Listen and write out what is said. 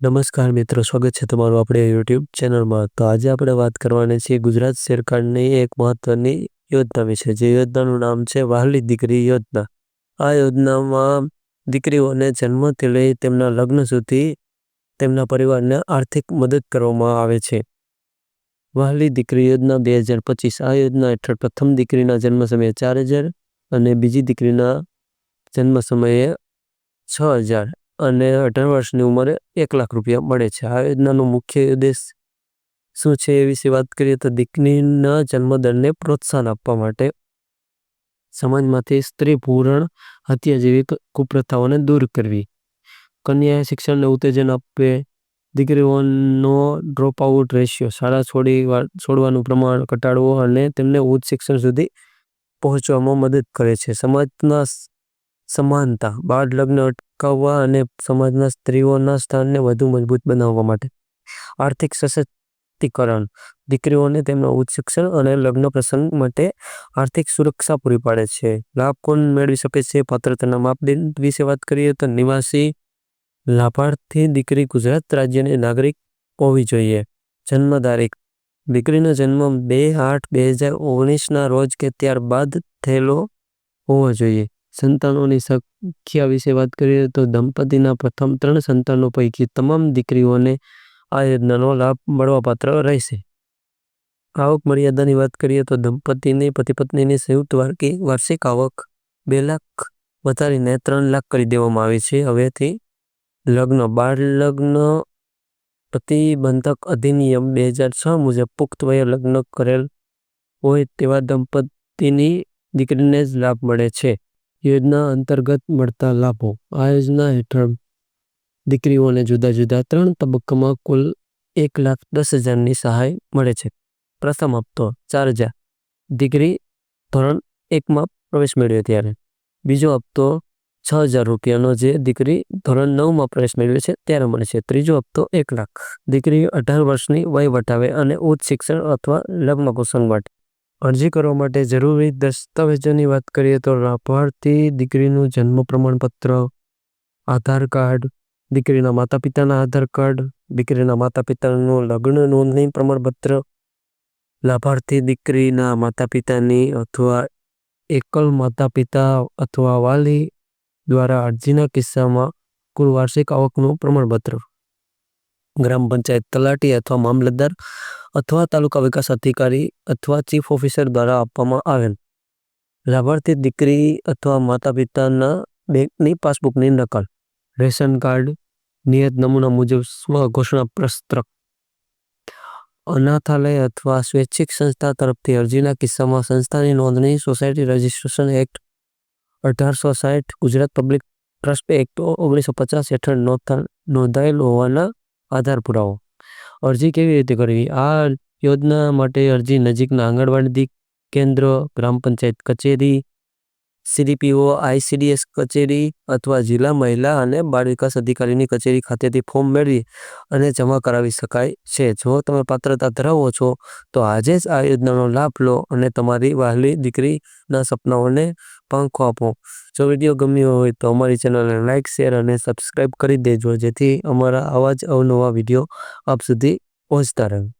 નમસ્કાર મિત્રો, સ્વાગત છે તમારું આપણે યુટ્યુબ ચેનલમાં. તો આજે આપણે વાત કરવાની છે ગુજરાત સરકારની એક મહત્વની યોજના વિશે. જે યોજનાનું નામ છે વહાલી દીકરી યોજના. આ યોજનામાં દીકરીઓને જન્મથી લઈ તેમના લગ્ન સુધી તેમના પરિવારને આર્થિક મદદ કરવામાં આવે છે. વહાલી દીકરી યોજના બે હજાર પચીસ. આ યોજના હેઠળ પ્રથમ દીકરીના જન્મ સમયે ચાર હજાર અને બીજી દીકરીના જન્મ સમયે છ હજાર. અને અઢાર વર્ષની ઉંમરે એક લાખ રૂપિયા મળે છે. આ યોજનાનો મુખ્ય ઉદ્દેશ શું છે એ વિશે વાત કરીએ તો દીકરીના જન્મદરને પ્રોત્સાહન આપવા માટે સમાજમાંથી સ્ત્રી પૂરણ હત્યા જેવી કુપ્રથાઓને દૂર કરવી. કન્યા શિક્ષણને ઉત્તેજન આપે. દીકરીઓનો ડ્રોપ આઉટ રેશિયો, શાળા છોડી છોડવાનું પ્રમાણ ઘટાડવું અને તેમને ઉચ્ચ શિક્ષણ સુધી પહોંચવામાં મદદ કરે છે. સમાજના સમાનતા બાળ લગ્ન અટકાવવા અને સમાજના સ્ત્રીઓના સ્થાનને વધુ મજબૂત બનાવવા માટે. આર્થિક સશક્તિકરણ, દીકરીઓને તેમના ઉચ્ચ શિક્ષણ અને લગ્ન પ્રસંગ માટે આર્થિક સુરક્ષા પૂરી પાડે છે. લાભ કોણ મેળવી શકે છે? પાત્રતાના માપદંડ વિશે વાત કરીએ તો નિવાસી લાભાર્થી દીકરી ગુજરાત રાજ્યની નાગરિક હોવી જોઈએ. જન્મ તારીખ, દીકરીનો જન્મ બે આઠ બે હજાર ઓગણીસના રોજ કે ત્યારબાદ થયેલો હોવો જોઈએ. સંતાનોની સંખ્યા વિશે વાત કરીએ તો દંપતીના પ્રથમ ત્રણ સંતાનો પૈકી તમામ દીકરીઓને આ યોજનાનો લાભ મળવાપાત્ર રહેશે. આવક મર્યાદાની વાત કરીએ તો દંપતીની પતિ પત્નીની સંયુક્ત વાર્ષિક આવક બે લાખ વધારીને ત્રણ લાખ કરી દેવામાં આવી છે. હવેથી લગ્ન, બાળ લગ્ન પ્રતિબંધક અધિનિયમ બે હજાર છ મુજબ પુખ્ત વયે લગ્ન કરેલ હોય તેવા દંપતીની દીકરીને જ લાભ મળે છે. યોજના અંતર્ગત મળતા લાભો. આ યોજના હેઠળ દીકરીઓને જુદા જુદા ત્રણ તબક્કામાં કુલ એક લાખ દસ હજારની સહાય મળે છે. પ્રથમ હપ્તો ચાર હજાર. દીકરી ધોરણ એકમાં પ્રવેશ મેળવ્યો ત્યારે. બીજો હપ્તો છ હજાર રૂપિયાનો જે દીકરી ધોરણ નવમાં પ્રવેશ મેળવે છે ત્યારે મળે છે. ત્રીજો હપ્તો એક લાખ. દીકરી અઢાર વર્ષની વય વટાવે અને ઉચ્ચ શિક્ષણ અથવા લગ્ન પ્રસંગ માટે અરજી કરવા માટે જરૂરી દસ્તાવેજોની વાત કરીએ તો લાભાર્થી દીકરીનું જન્મ પ્રમાણપત્ર, આધાર કાર્ડ, દીકરીના માતા પિતાના આધાર કાર્ડ, દીકરીના માતા પિતાનું લગ્ન નોંધણી પ્રમાણપત્ર, લાભાર્થી દીકરીના માતા પિતાની અથવા એકલ માતા પિતા અથવા વાલી દ્વારા અરજીના કિસ્સામાં કુલ વાર્ષિક આવકનું પ્રમાણપત્ર. ગ્રામ પંચાયત તલાટી અથવા મામલતદાર અથવા તાલુકા વિકાસ અધિકારી અથવા ચીફ ઓફિસર દ્વારા આપવામાં આવેલ. લાભાર્થી દીકરી અથવા માતા પિતાના બેંકની પાસબુકની નકલ, રેશન કાર્ડ, નિયત નમૂના મુજબ સ્વ ઘોષણા પત્ર અનાથાલય અથવા સ્વૈચ્છિક સંસ્થા તરફથી અરજીના કિસ્સામાં સંસ્થાની નોંધણી, સોસાયટી રજિસ્ટ્રેશન એક્ટ, અઢારસો સાઠ, ગુજરાત પબ્લિક ટ્રસ્ટ એક્ટ, ઓગણીસો પચાસ હેઠળ નોંધાયેલ હોવાના આધાર પુરાવો. અરજી કેવી રીતે કરવી? આ યોજના માટે અરજી નજીકના આંગણવાડી કેન્દ્ર, ગ્રામ પંચાયત કચેરી સીડીપીઓ, આઈસીડીએસ કચેરી અથવા જિલ્લા મહિલા અને બાળ વિકાસ અધિકારીની કચેરી ખાતેથી ફોર્મ મેળવી અને જમા કરાવી શકાય છે. જો તમે પાત્રતા ધરાવો છો, તો આજે જ આ યોજનાનો લાભ લો અને તમારી વહાલી દીકરીના સપનાઓને પાંખો આપો. જો વીડિયો ગમ્યો હોય, તો અમારી ચેનલને લાઇક શેર અને સબસ્ક્રાઈબ કરી દેજો, જેથી અમારા આવા જ અવનવા વીડિયો આપ સુધી પહોંચતા રહે.